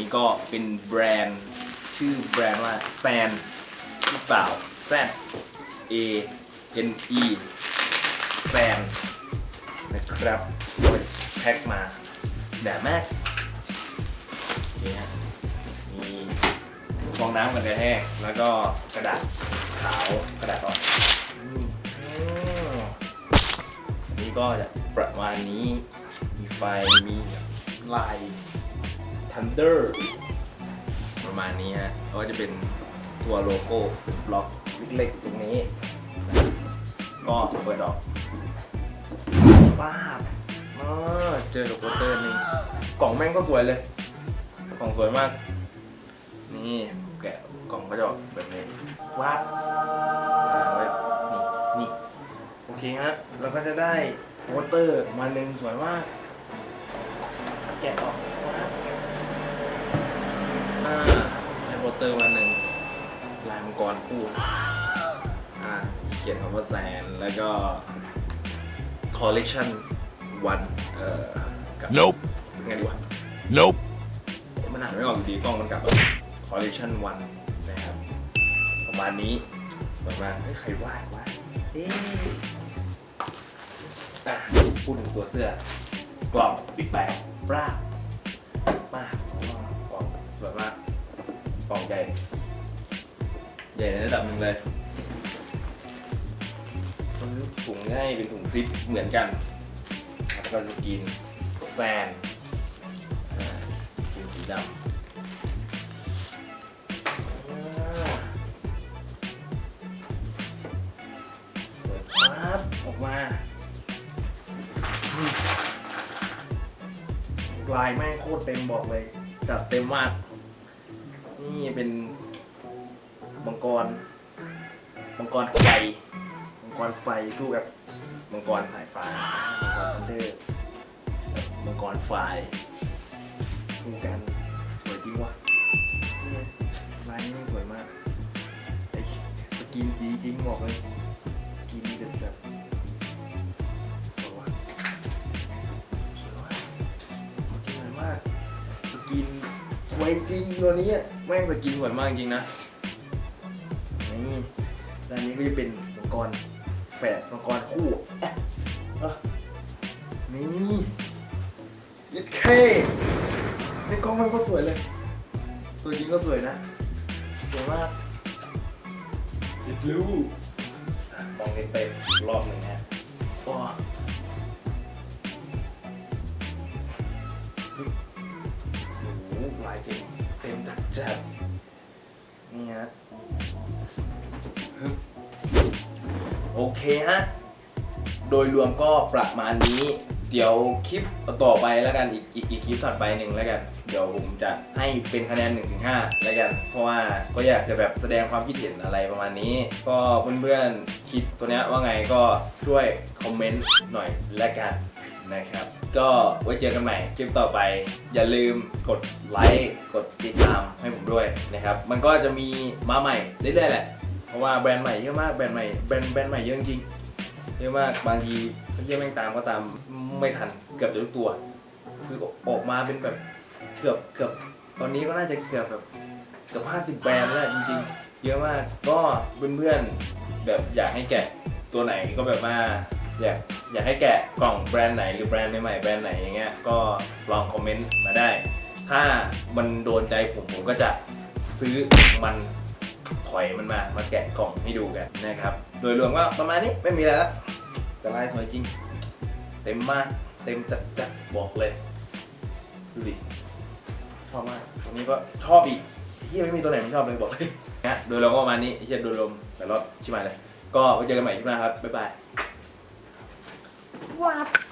นี้ก็เป็นแบรนด์ ชื่อแบรนด์ว่าแซนหรือเปล่า Z A N E แซนนะครับโอ้ยแพ็คมาแดดมากนี่ฮะมีฟองน้ำกันกระแห้งแล้วก็กระดาษขาวกระดาษอ่อนอืมอืมอันนี้ก็จะประมาณนี้ มีไฟ มีลาย Thunder ประมาณนี้ฮะก็จะเป็นตัวโลโก้เป็นบล็อกเล็กๆตรงนี้ ก็เปิดออกป้าบอ๋อเจอกับโปสเตอร์หนึ่งกล่องแม่งก็สวยเลย กล่องสวยมาก นี่แกะกล่องก็จะออกแบบนี้วาดนี่นี่โอเคฮะเราก็จะได้โปสเตอร์มาหนึ่งสวยมากแกะออก เตอร์มาหนึ่งลายมังกรคู่อ่าเขียนคำว่าแซน แล้วก็ collection one เอ่อกับ Nope. ไงดีวะ Nope. มันอ่านไม่ออกอยู่ดีกล้องมันกลับ collection one นะครับ ประมาณนี้ประมาณเฮ้ยใครวาดวะเอ๊ะอะพูดถึงตัวเสื้อกล่องบิ๊กแบงปราบมากกล่องสวยมาก กล่องใหญ่ ใหญ่ในระดับหนึ่งเลยถุงให้เป็นถุงซิปเหมือนกันแล้วก็สกินแซนอ่าสกินสีดำอ่าเปิดปั๊บออกมานี่ลายแม่งโคตรเต็มบอกเลย จัดเต็มมาก นี่เป็นมังกรมังกรไฟมังกรไฟสู้กับมังกรสายฟ้ามังกรทันเดอร์มังกรไฟสู้กันสวยจริงวะนี่ลายนี้มันสวยมากไอ้สกินจีจริงบอกเลยสกินดีจัดจัด วยจริงตัวนี้อะแม่งสกินสวยมากจริงนะนี่ด้านนี้ก็จะเป็นมังกรแฝดมังกรคู่เอ๊ะเอ้อนี่ยัดเคในกล้องมันก็สวยเลย ตัวจริงก็สวยนะสวยมากยัดลูมองเต็มๆรอบหนึ่งฮะว้า จริงเต็มจัดจัดนี่ฮะโอเคฮะ โดยรวมก็ประมาณนี้ เดี๋ยวคลิปต่อไปแล้วกันอีกอีกอีกคลิปถัดไปหนึ่งแล้วกัน เดี๋ยวผมจะให้เป็นคะแนน1นถึงหแล้วกัน เพราะว่าก็อยากจะแบบแสดงความคิดเห็นอะไรประมาณนี้ ก็เพื่อนๆคิดตัวเนี้ยว่าไงก็ช่วยคอมเมนต์หน่อยแล้วกัน นะครับ ก็ไว้เจอกันใหม่คลิปต่อไป อย่าลืมกดไลค์กดติดตามให้ผมด้วยนะครับ มันก็จะมีมาใหม่เรื่อยๆแหละ เพราะว่าแบรนด์ใหม่เยอะมากแบรนด์ใหม่แบรนด์แบรนด์ใหม่เยอะจริงเยอะมากบางทีเยี่ยแม่งตามก็ตามไม่ทันเกือบจะทุกตัว คือออกมาเป็นแบบเกือบเกือบตอนนี้ก็น่าจะเกือบแบบเกือบห้าสิบแบรนด์แล้วจริงๆ เยอะมากก็เพื่อนๆแบบอยากให้แกะตัวไหนก็แบบว่า อยากอยากให้แกะกล่องแบรนด์ไหนหรือแบรนด์ใหม่ๆแบรนด์ไหนอย่างเงี้ยก็ลองคอมเมนต์มาได้ ถ้ามันโดนใจผมผมก็จะซื้อมันถอยมันมามาแกะกล่องให้ดูกันนะครับ โดยรวมก็ประมาณนี้ไม่มีอะไรแล้วแต่ลายสวยจริง เต็มมากเต็มจัดจัดๆบอกเลยดูดิชอบมากตรงนี้ก็ชอบอีกที่ไม่มีตัวไหนไม่ชอบเลยบอกเลยนะโดยรวมก็ประมาณนี้เหี้ยโดยรวมแต่รอบชิบหายเลย ก็ไว้เจอกันใหม่ที่หน้าครับบ๊ายบาย วับ